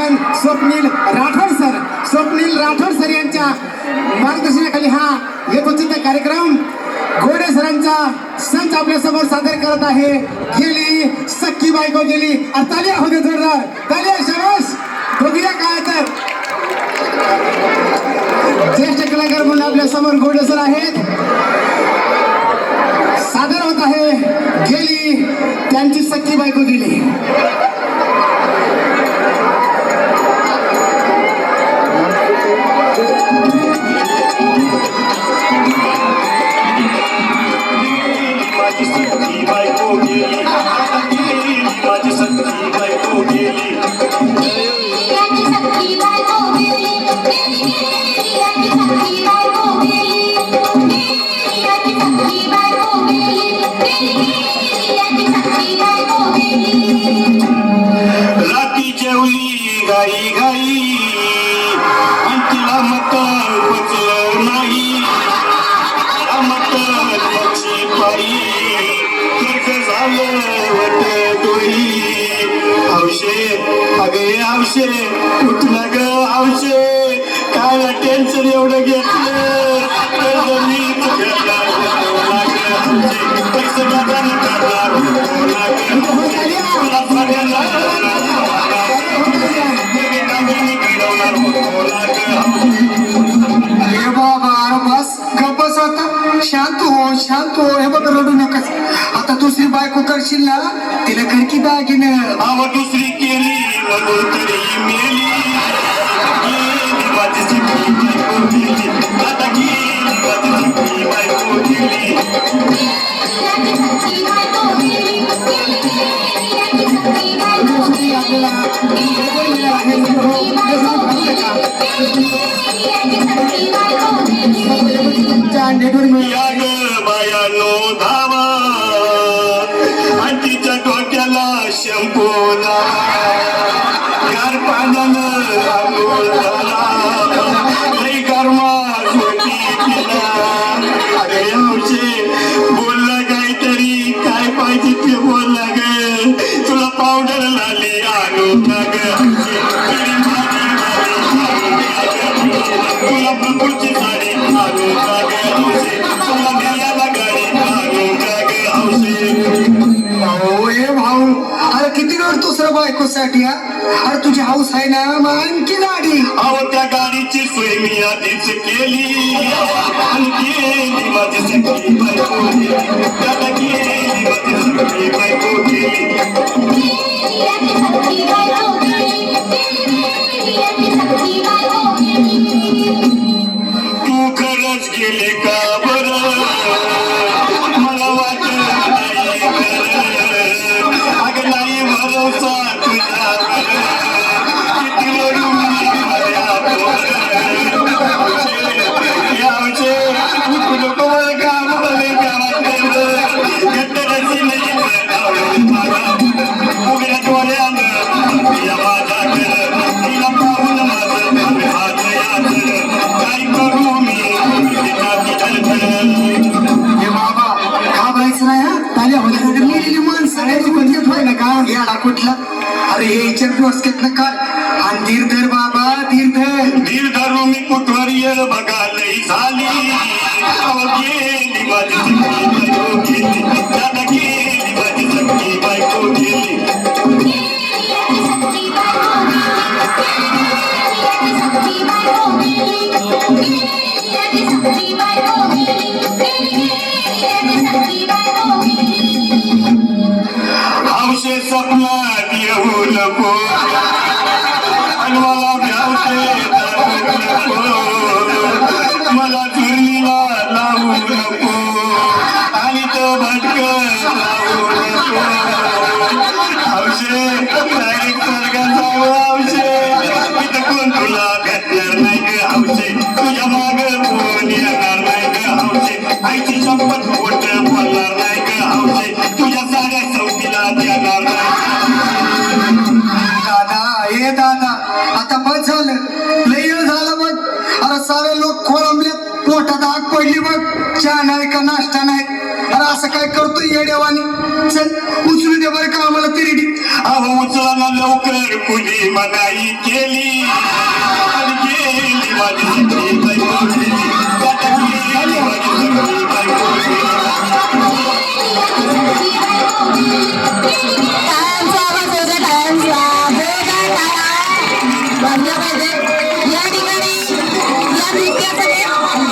मार्गदर्शन Swapnil Rathod sir. Swapnil Rathod sir यांच्या मार्गदर्शनाखाली हा यथोचित कार्यक्रम घोडे सरांचा संच आपल्यासमोर सादर करत आहे. गेली सख्खी बायको गेली. आणि तालिया होते जोरदार. तालिया शबाश बघूया काय तर ज्येष्ठ कलाकार म्हणून आपल्यासमोर घोडे सर आहेत. सादर होत आहे. गेली त्यांची सख्खी बायको गेली. माझी सख्खी बायको गेली माझी बायको गेली कर्ज कुठला ग काय टेन्शन एवढं घेतलं? हे बाबा बस शांत हो शांत हो. हे बघ रडू नका आता दुसरी बायको करशील ना तिला कर की दागिन. आव दुसरी केली म्हणून तरी मेली. गेली. माझी no, blah. किती रडतोस रे बायकोसाठी हा? अरे तुझी हाऊस आहे ना मग आणखी गाडी. अहो त्या गाडीची सोय मी आधीच केली. आणखी माझी सखी बायको तर होत्या मेलेली माणसं आहे ती ना का याडा कुठला? अरे हे इच्छा डोसक्यात नका आणि धीर धर बाबा धीर धर धीर धरू मी कुठवर येळ बघा? मला चुरणीला लावू नको आणि तो भटक लावू नको हौशे डायरेक्ट स्वर्गात जाऊ पोटात आग पडली बघ. चहा नाही का नाश्ता नाही? अरे असं काय करतोय येड्यावानी चल उचलू दे बरं का आम्हाला तिरडी अहो उचला ना लवकर कुणी मनाई केली. आणि गेली माझी